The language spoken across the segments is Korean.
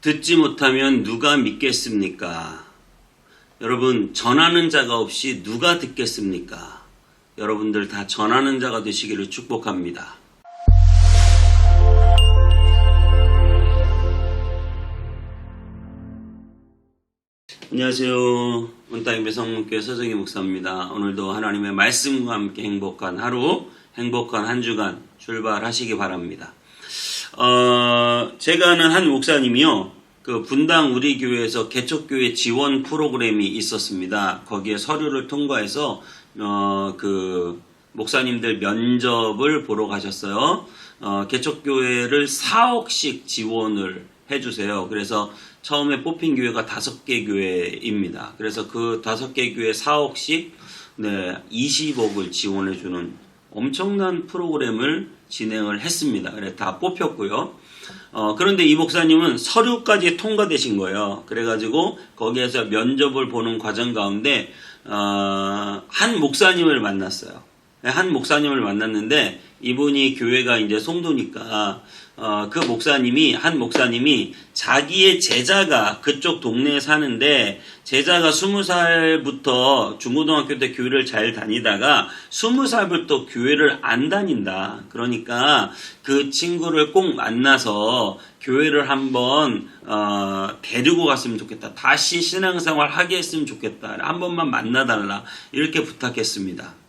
듣지 못하면 누가 믿겠습니까? 여러분, 전하는 자가 없이 누가 듣겠습니까? 여러분들 다 전하는 자가 되시기를 축복합니다. 안녕하세요. 온타임의 성문교회 서정희 목사입니다. 오늘도 하나님의 말씀과 함께 행복한 하루, 행복한 한 주간 출발하시기 바랍니다. 어, 제가 아는 한 목사님이요. 그 분당 우리 교회에서 개척교회 지원 프로그램이 있었습니다. 거기에 서류를 통과해서 어, 그 목사님들 면접을 보러 가셨어요. 어, 개척교회를 4억씩 지원을 해주세요. 그래서 처음에 뽑힌 교회가 다섯 개 교회입니다. 그래서 그 다섯 개 교회 4억씩 네, 20억을 지원해주는 엄청난 프로그램을 진행을 했습니다. 그래 다 뽑혔고요. 어, 그런데 이 목사님은 서류까지 통과되신 거예요. 그래가지고 거기에서 면접을 보는 과정 가운데 어, 한 목사님을 만났어요. 네, 한 목사님을 만났는데 이분이 교회가 이제 송도니까 어, 그 목사님이 한 목사님이 자기의 제자가 그쪽 동네에 사는데 제자가 스무 살부터 중고등학교 때 교회를 잘 다니다가 스무 살부터 교회를 안 다닌다. 그러니까 그 친구를 꼭 만나서 교회를 한번 어, 데리고 갔으면 좋겠다. 다시 신앙생활 하게 했으면 좋겠다. 한 번만 만나달라. 이렇게 부탁했습니다.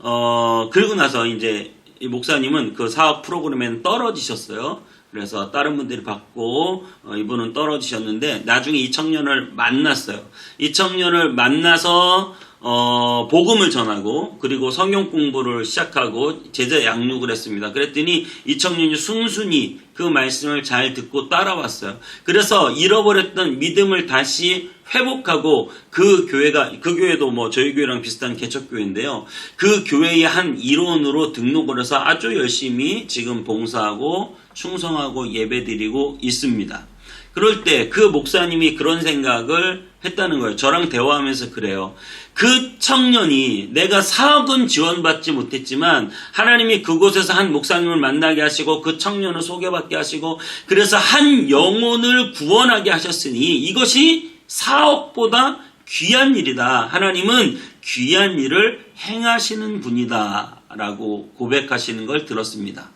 어, 그리고 나서 이제 이 목사님은 그 사업 프로그램에는 떨어지셨어요. 그래서 다른 분들이 받고 어, 이분은 떨어지셨는데 나중에 이 청년을 만났어요. 이 청년을 만나서 어, 복음을 전하고 그리고 성경 공부를 시작하고 제자 양육을 했습니다. 그랬더니 이 청년이 순순히 그 말씀을 잘 듣고 따라왔어요. 그래서 잃어버렸던 믿음을 다시 회복하고 그 교회가 그 교회도 뭐 저희 교회랑 비슷한 개척 교회인데요. 그 교회의 한 일원으로 등록을 해서 아주 열심히 지금 봉사하고 충성하고 예배드리고 있습니다. 그럴 때 그 목사님이 그런 생각을 했다는 거예요. 저랑 대화하면서 그래요. 그 청년이 내가 사억은 지원받지 못했지만 하나님이 그곳에서 한 목사님을 만나게 하시고 그 청년을 소개받게 하시고 그래서 한 영혼을 구원하게 하셨으니 이것이 사억보다 귀한 일이다. 하나님은 귀한 일을 행하시는 분이다. 라고 고백하시는 걸 들었습니다.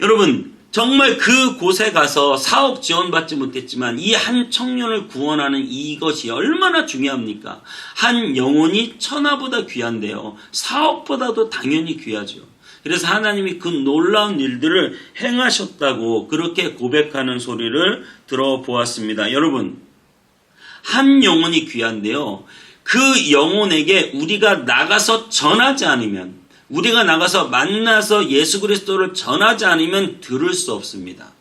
여러분, 정말 그 곳에 가서 사업 지원받지 못했지만 이 한 청년을 구원하는 이것이 얼마나 중요합니까? 한 영혼이 천하보다 귀한데요. 사업보다도 당연히 귀하죠. 그래서 하나님이 그 놀라운 일들을 행하셨다고 그렇게 고백하는 소리를 들어보았습니다. 여러분, 한 영혼이 귀한데요. 그 영혼에게 우리가 나가서 전하지 않으면 우리가 나가서 만나서 예수 그리스도를 전하지 않으면 들을 수 없습니다.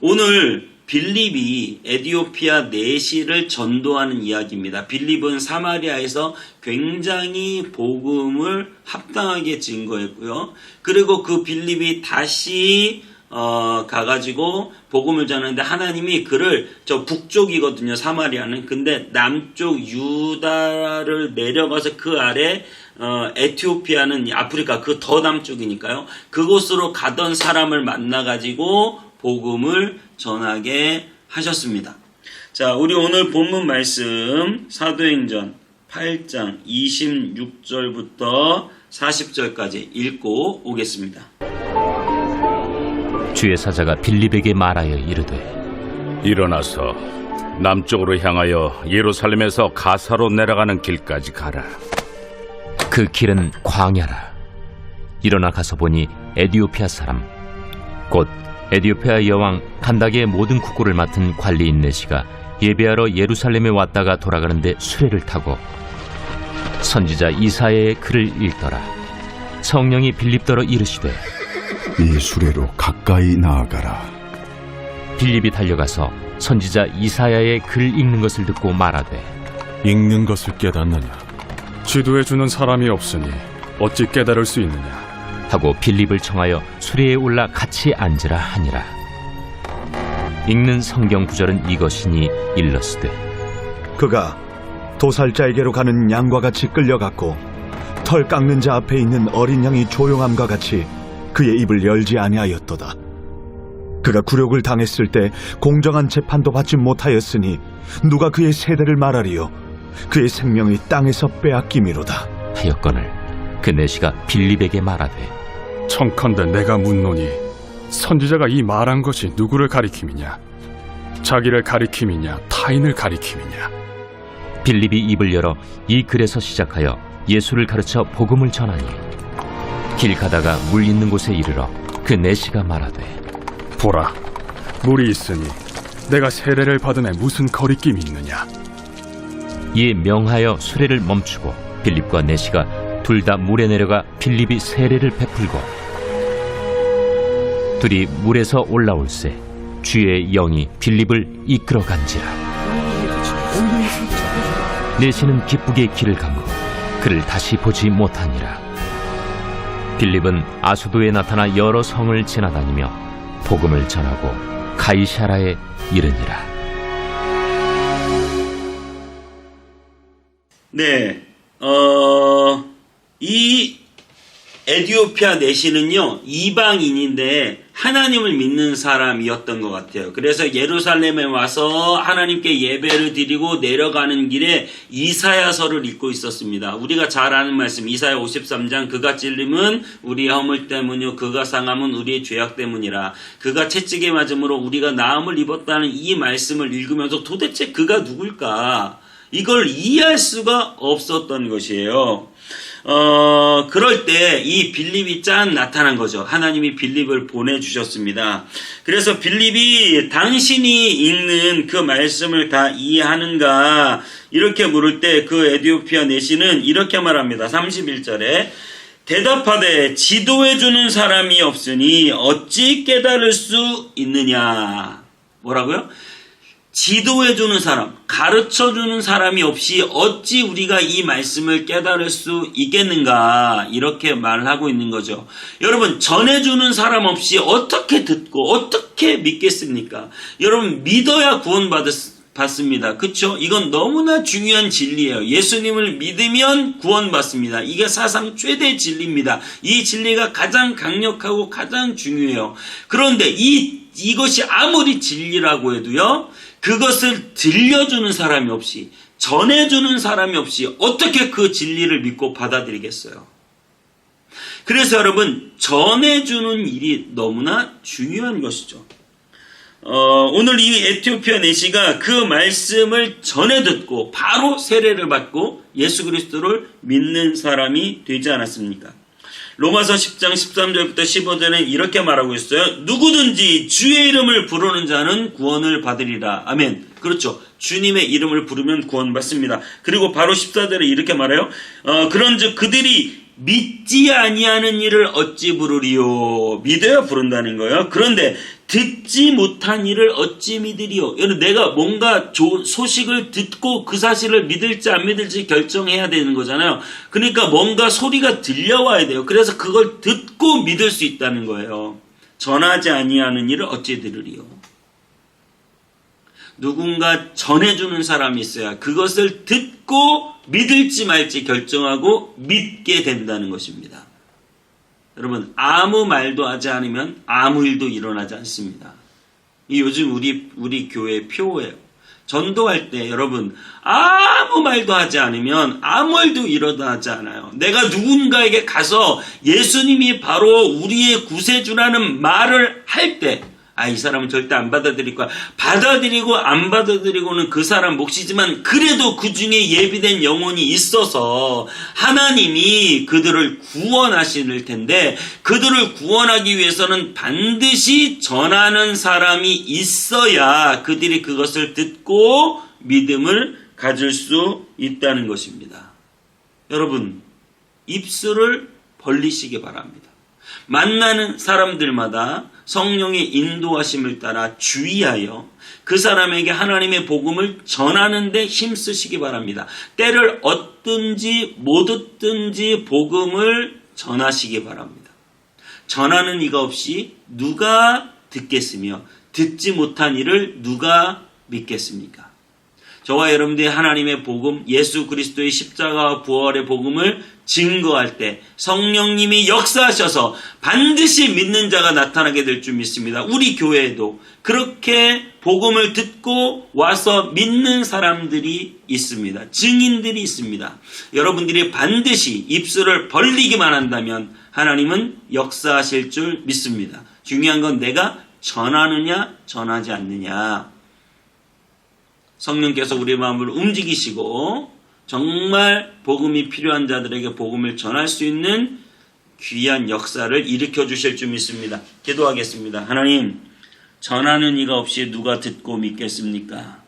오늘 빌립이 에디오피아 내시를 전도하는 이야기입니다. 빌립은 사마리아에서 굉장히 복음을 합당하게 증거했고요. 그리고 그 빌립이 다시 어, 가가지고 복음을 전하는데 하나님이 그를 저 북쪽이거든요 사마리아는 근데 남쪽 유다를 내려가서 그 아래 어, 에티오피아는 아프리카 그 더 남쪽이니까요 그곳으로 가던 사람을 만나가지고 복음을 전하게 하셨습니다. 자 우리 오늘 본문 말씀 사도행전 8장 26절부터 40절까지 읽고 오겠습니다. 주의 사자가 빌립에게 말하여 이르되 일어나서 남쪽으로 향하여 예루살렘에서 가사로 내려가는 길까지 가라. 그 길은 광야라 일어나 가서 보니 에디오피아 사람 곧 에디오피아 여왕 간다게의 모든 국고를 맡은 관리 인 내시가 예배하러 예루살렘에 왔다가 돌아가는데 수레를 타고 선지자 이사야의 글을 읽더라 성령이 빌립더러 이르시되 이 수레로 가까이 나아가라. 빌립이 달려가서 선지자 이사야의 글 읽는 것을 듣고 말하되 읽는 것을 깨닫느냐? 지도해 주는 사람이 없으니 어찌 깨달을 수 있느냐? 하고 빌립을 청하여 수레에 올라 같이 앉으라 하니라. 읽는 성경 구절은 이것이니 일러스되 그가 도살자에게로 가는 양과 같이 끌려갔고 털 깎는 자 앞에 있는 어린 양이 조용함과 같이 그의 입을 열지 아니하였도다. 그가 굴욕을 당했을 때 공정한 재판도 받지 못하였으니 누가 그의 세대를 말하리요? 그의 생명이 땅에서 빼앗김이로다. 하였거늘 그 내시가 빌립에게 말하되 청컨대 내가 묻노니 선지자가 이 말한 것이 누구를 가리킴이냐? 자기를 가리킴이냐? 타인을 가리킴이냐? 빌립이 입을 열어 이 글에서 시작하여 예수를 가르쳐 복음을 전하니 길 가다가 물 있는 곳에 이르러 그 내시가 말하되 보라 물이 있으니 내가 세례를 받음에 무슨 거리낌이 있느냐? 이에 명하여 수레를 멈추고 빌립과 내시가 둘 다 물에 내려가 빌립이 세례를 베풀고 둘이 물에서 올라올새 주의 영이 빌립을 이끌어 간지라. 내시는 기쁘게 길을 간고 그를 다시 보지 못하니라 빌립은 아수도에 나타나 여러 성을 지나다니며 복음을 전하고 가이샤라에 이르니라. 네, 어, 이 에디오피아 내시는요, 이방인인데 하나님을 믿는 사람이었던 것 같아요. 그래서 예루살렘에 와서 하나님께 예배를 드리고 내려가는 길에 이사야서를 읽고 있었습니다. 우리가 잘 아는 말씀, 이사야 53장, 그가 찔림은 우리의 허물 때문이요, 그가 상함은 우리의 죄악 때문이라. 그가 채찍에 맞음으로 우리가 나음을 입었다는 이 말씀을 읽으면서 도대체 그가 누굴까? 이걸 이해할 수가 없었던 것이에요. 어, 그럴 때 이 빌립이 짠 나타난 거죠. 하나님이 빌립을 보내주셨습니다. 그래서 빌립이 당신이 읽는 그 말씀을 다 이해하는가 이렇게 물을 때 그 에디오피아 내시는 이렇게 말합니다. 31절에 대답하되 지도해주는 사람이 없으니 어찌 깨달을 수 있느냐. 뭐라고요? 지도해주는 사람, 가르쳐주는 사람이 없이 어찌 우리가 이 말씀을 깨달을 수 있겠는가, 이렇게 말을 하고 있는 거죠. 여러분, 전해주는 사람 없이 어떻게 듣고, 어떻게 믿겠습니까? 여러분, 믿어야 구원받을, 받습니다. 그쵸? 이건 너무나 중요한 진리예요. 예수님을 믿으면 구원받습니다. 이게 사상 최대 진리입니다. 이 진리가 가장 강력하고 가장 중요해요. 그런데 이, 이것이 아무리 진리라고 해도요, 그것을 들려주는 사람이 없이, 전해주는 사람이 없이 어떻게 그 진리를 믿고 받아들이겠어요? 그래서 여러분, 전해주는 일이 너무나 중요한 것이죠. 어, 오늘 이 에티오피아 내시가 그 말씀을 전해 듣고 바로 세례를 받고 예수 그리스도를 믿는 사람이 되지 않았습니까? 로마서 10장 13절부터 15절에 이렇게 말하고 있어요. 누구든지 주의 이름을 부르는 자는 구원을 받으리라. 아멘. 그렇죠. 주님의 이름을 부르면 구원받습니다. 그리고 바로 14절에 이렇게 말해요. 어, 그런즉 그들이 믿지 아니하는 일을 어찌 부르리요? 믿어야 부른다는 거예요. 그런데 듣지 못한 일을 어찌 믿으리요? 여러분 내가 뭔가 좋은 소식을 듣고 그 사실을 믿을지 안 믿을지 결정해야 되는 거잖아요. 그러니까 뭔가 소리가 들려와야 돼요. 그래서 그걸 듣고 믿을 수 있다는 거예요. 전하지 아니하는 일을 어찌 들으리요? 누군가 전해주는 사람이 있어야 그것을 듣고 믿을지 말지 결정하고 믿게 된다는 것입니다. 여러분, 아무 말도 하지 않으면 아무 일도 일어나지 않습니다. 이 요즘 우리, 우리 교회 표예요. 전도할 때 여러분, 아무 말도 하지 않으면 아무 일도 일어나지 않아요. 내가 누군가에게 가서 예수님이 바로 우리의 구세주라는 말을 할 때, 아, 이 사람은 절대 안 받아들일 거야. 받아들이고 안 받아들이고는 그 사람 몫이지만 그래도 그 중에 예비된 영혼이 있어서 하나님이 그들을 구원하실 텐데 그들을 구원하기 위해서는 반드시 전하는 사람이 있어야 그들이 그것을 듣고 믿음을 가질 수 있다는 것입니다. 여러분, 입술을 벌리시기 바랍니다. 만나는 사람들마다 성령의 인도하심을 따라 주의하여 그 사람에게 하나님의 복음을 전하는데 힘쓰시기 바랍니다. 때를 얻든지 못 얻든지 복음을 전하시기 바랍니다. 전하는 이가 없이 누가 듣겠으며 듣지 못한 일을 누가 믿겠습니까? 저와 여러분들이 하나님의 복음, 예수 그리스도의 십자가와 부활의 복음을 증거할 때 성령님이 역사하셔서 반드시 믿는 자가 나타나게 될 줄 믿습니다. 우리 교회에도 그렇게 복음을 듣고 와서 믿는 사람들이 있습니다. 증인들이 있습니다. 여러분들이 반드시 입술을 벌리기만 한다면 하나님은 역사하실 줄 믿습니다. 중요한 건 내가 전하느냐, 전하지 않느냐. 성령께서 우리 마음을 움직이시고 정말 복음이 필요한 자들에게 복음을 전할 수 있는 귀한 역사를 일으켜 주실 줄 믿습니다. 기도하겠습니다. 하나님, 전하는 이가 없이 누가 듣고 믿겠습니까?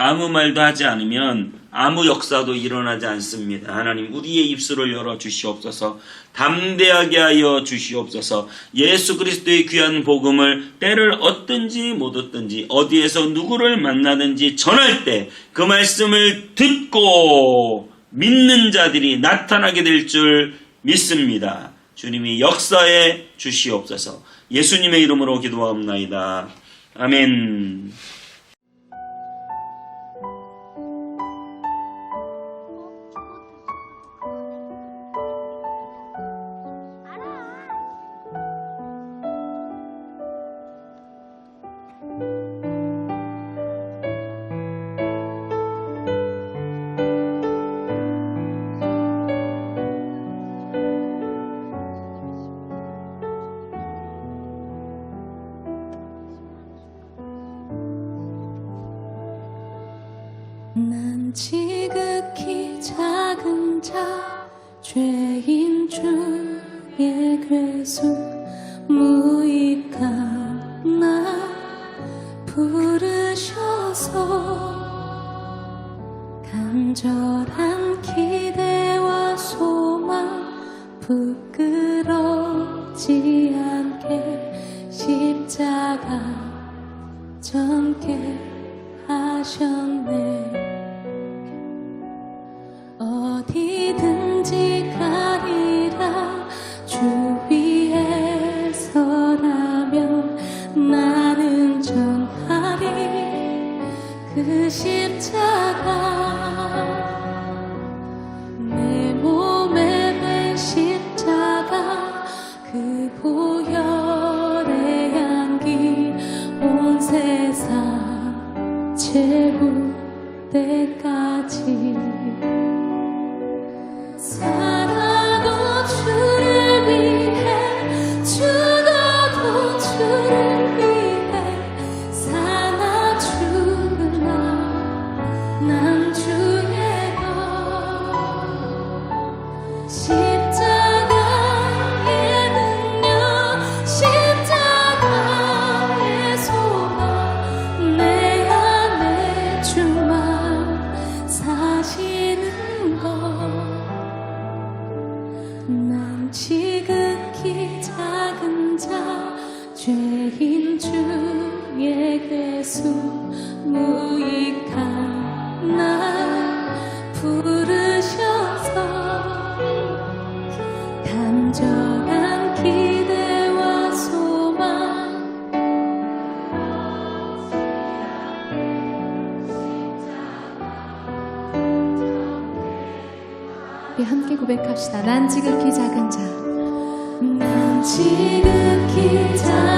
아무 말도 하지 않으면 아무 역사도 일어나지 않습니다. 하나님, 우리의 입술을 열어 주시옵소서, 담대하게 하여 주시옵소서, 예수 그리스도의 귀한 복음을 때를 얻든지 못 얻든지, 어디에서 누구를 만나든지 전할 때 그 말씀을 듣고 믿는 자들이 나타나게 될 줄 믿습니다. 주님이 역사에 주시옵소서, 예수님의 이름으로 기도하옵나이다. 아멘. 부끄럽지 않게 십자가 젊게 하셨네 우리 함께 고백합시다. 난 지극히 작은 자. 난 지극히 작은